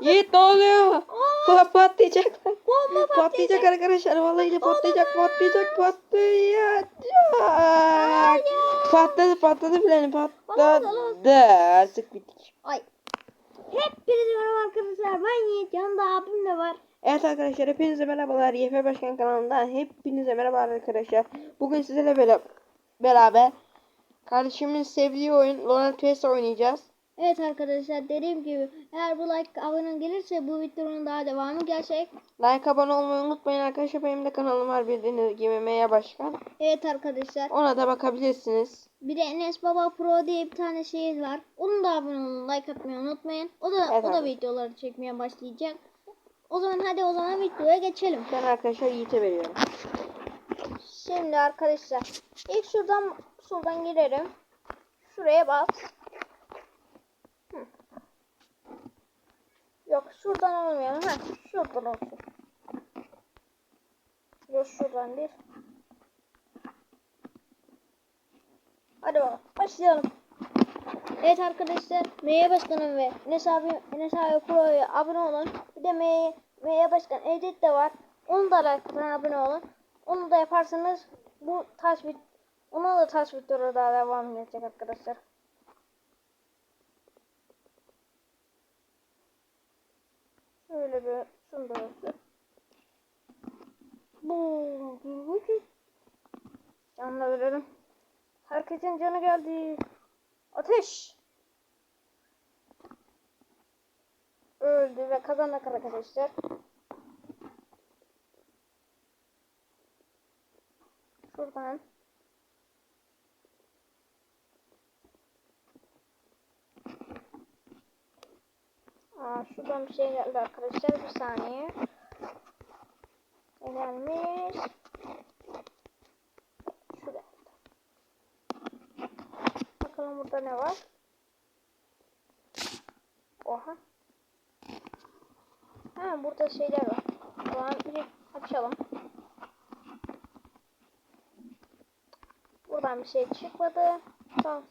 Yiğit ne oluyor? Pa- patlayacak. Bomba Patlayacak arkadaşlar. Vallahi patlayacak, patlayacak, patlayacak. Patladı, patladı planı patladı. Artık bittik. Ay. Hepinize merhaba arkadaşlar. Ben Yiğit. Yanında abim de var. Evet arkadaşlar hepinize merhabalar. YF Başkan kanalından hepinize merhaba arkadaşlar. Bugün sizlerle bera- beraber kardeşimin sevdiği oyun Lorel Test oynayacağız. Evet arkadaşlar dediğim gibi eğer bu like abone gelirse bu videonun daha devamı gelecek. Like abone olmayı unutmayın arkadaşlar. Benim de kanalım var bildiğiniz gibi Meya Başkan. Evet arkadaşlar. Ona da bakabilirsiniz. Bir de Enes Baba Pro diye bir tane şey var. Onun da abone olun, like atmayı unutmayın. O da Evet o da abi. videoları çekmeye başlayacak. O zaman hadi o zaman videoya geçelim. Ben arkadaşlar Yiğit'e veriyorum. Şimdi arkadaşlar ilk şuradan şuradan girerim. Şuraya bas. Yok şuradan olmayalım. Ha şuradan olsun. Yok şuradan değil. Hadi bakalım başlayalım. Evet arkadaşlar Meye Başkanım ve Enes abi Enes abi Pro'ya abone olun. Bir de Meye, Meye Başkan Edit de var. Onu da like'tan abone olun. Onu da yaparsanız bu taş bit ona da taş videoları daha devam edecek arkadaşlar. Şöyle şunu da olsun. Bu. Canla verelim. Herkesin canı geldi. Ateş. Öldü ve kazandık arkadaşlar. Şuradan. Aa, şuradan bir şey geldi arkadaşlar. Bir saniye. Gelmiş? Şurada. Bakalım burada ne var? Oha. Ha burada şeyler var. Zaman bir açalım. Buradan bir şey çıkmadı. Tamam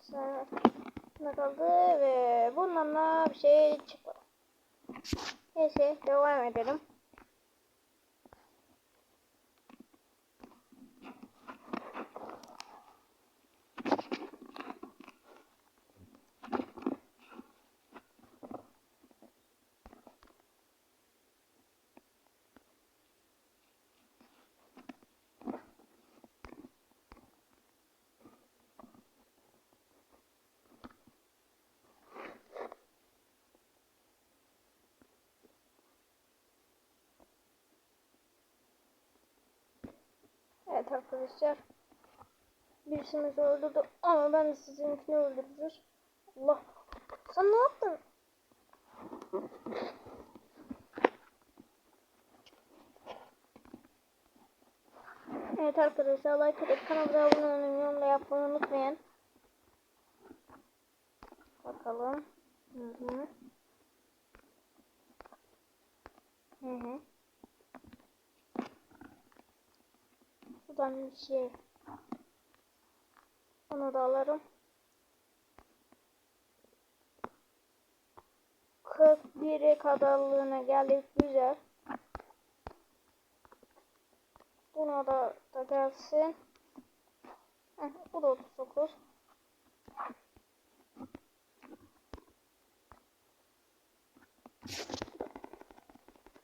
kaldı ve bundan da bir şey çıkmadı. Neyse devam edelim. Evet arkadaşlar. Birisini öldürdü ama ben de sizinkini öldürürüz. Allah. Sen ne yaptın? Evet arkadaşlar like atıp kanala abone olmayı yorum da yapmayı unutmayın. Bakalım. Hı hı. Hı hı. Buradan şey. Onu da alırım. 41'e kadarlığına geldik. Güzel. Buna da, da gelsin. Heh, bu da 39.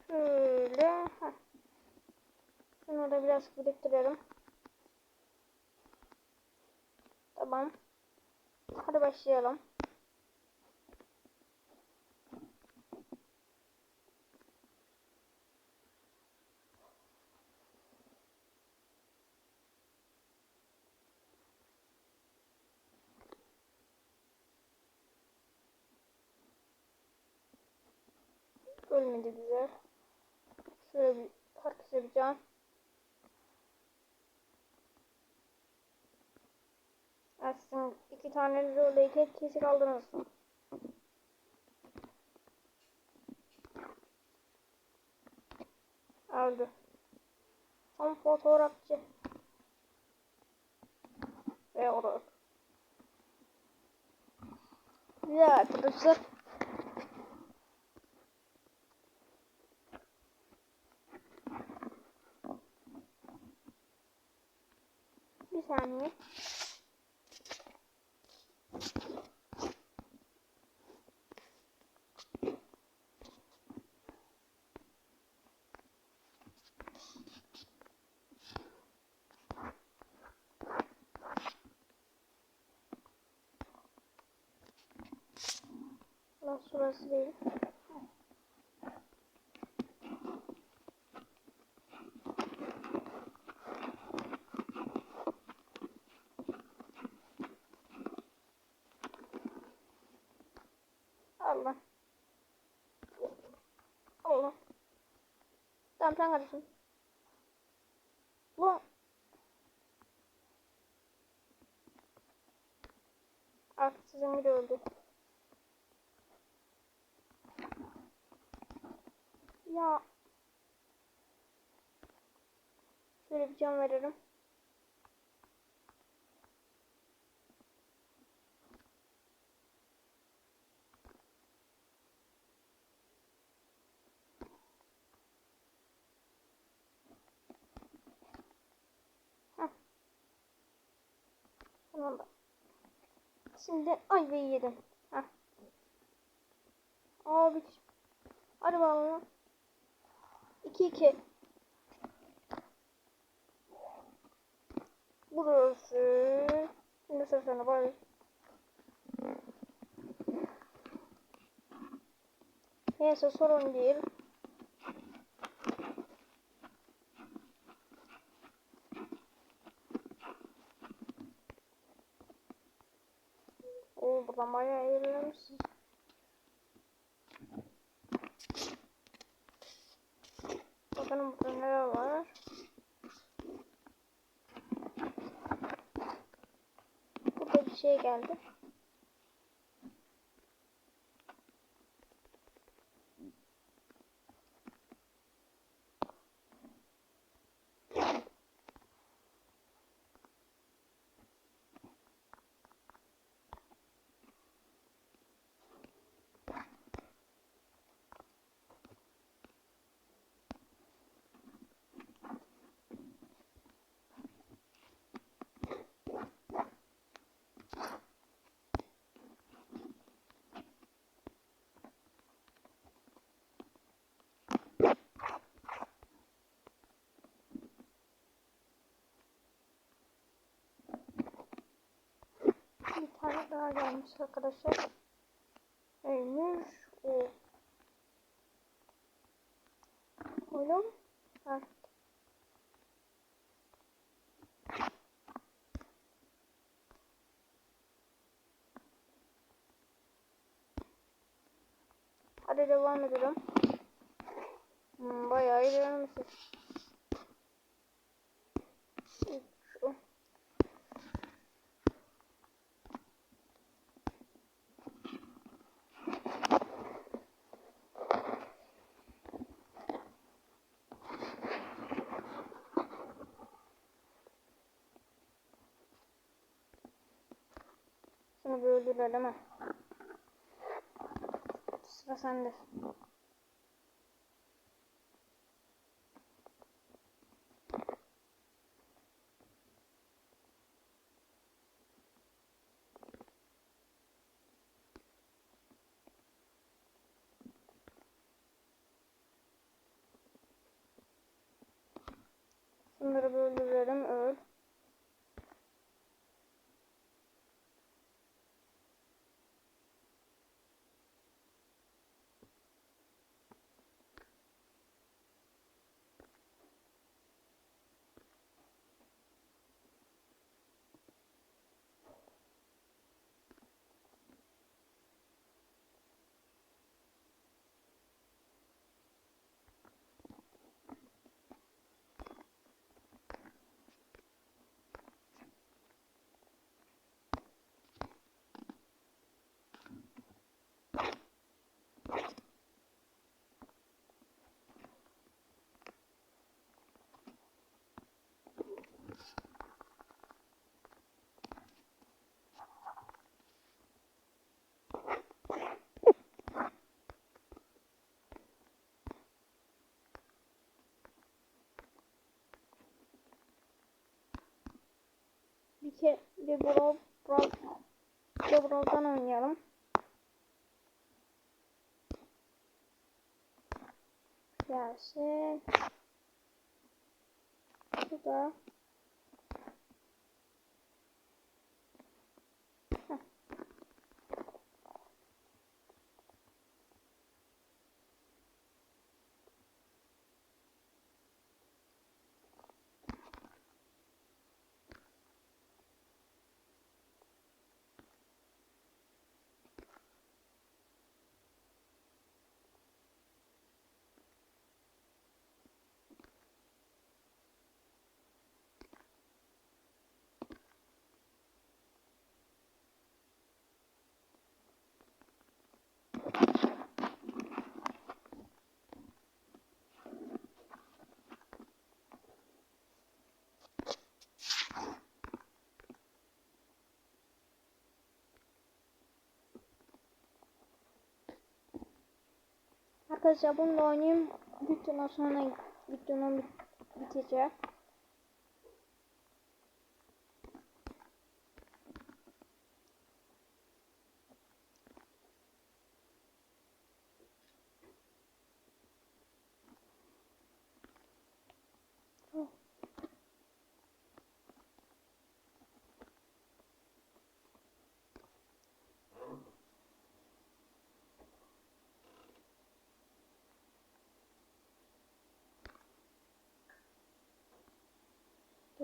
Şöyle. Heh. Şunu da biraz biriktirelim. Tamam. Hadi başlayalım. Ölmedi güzel. Şöyle bir herkese bir can. bilemezsin. İki tane zorla iki etkisi kaldınız. Öldü. Tam fotoğrafçı. Ve o da Güzel arkadaşlar. Bir saniye. Lan şurası değil. Allah. Allah. Tamam sen karışın. Bu. Artık sizin biri öldü. Ya. Şöyle bir can. Tamam. Şimdi ay be yedim. Heh. Abi. Hadi bakalım. 2-2. Burası. Şimdi sıra sana bay. Neyse sorun değil. Oo buradan bayağı eğlenmişsin. Bakalım burada neler var. Burada bir şey geldi. Bir tane daha gelmiş arkadaşlar. Neymiş o? Oğlum. Ha. Hadi devam edelim. Hmm, bayağı ilerlemişiz. Şu. Şunu bir öldürelim ha. Sıra sende. Şunları bir kere bir Brawl Brawl de Brawl'dan oynayalım. Gelsin. Bu da. Arkadaşlar bununla oynayayım. Videonun sonra videonun bit- bitecek.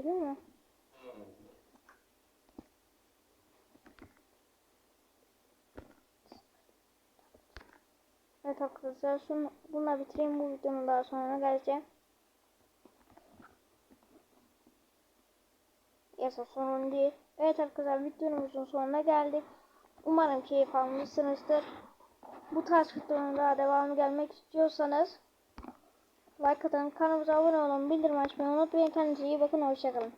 Görüyor musun? Evet arkadaşlar şunu, bununla bitireyim bu videonun daha sonra geleceğim. Yasa sorun değil. Evet arkadaşlar videomuzun sonuna geldik. Umarım keyif almışsınızdır. Bu tarz videonun daha devamı gelmek istiyorsanız like atın, kanalımıza abone olun, bildirim açmayı unutmayın. Kendinize iyi bakın, hoşçakalın.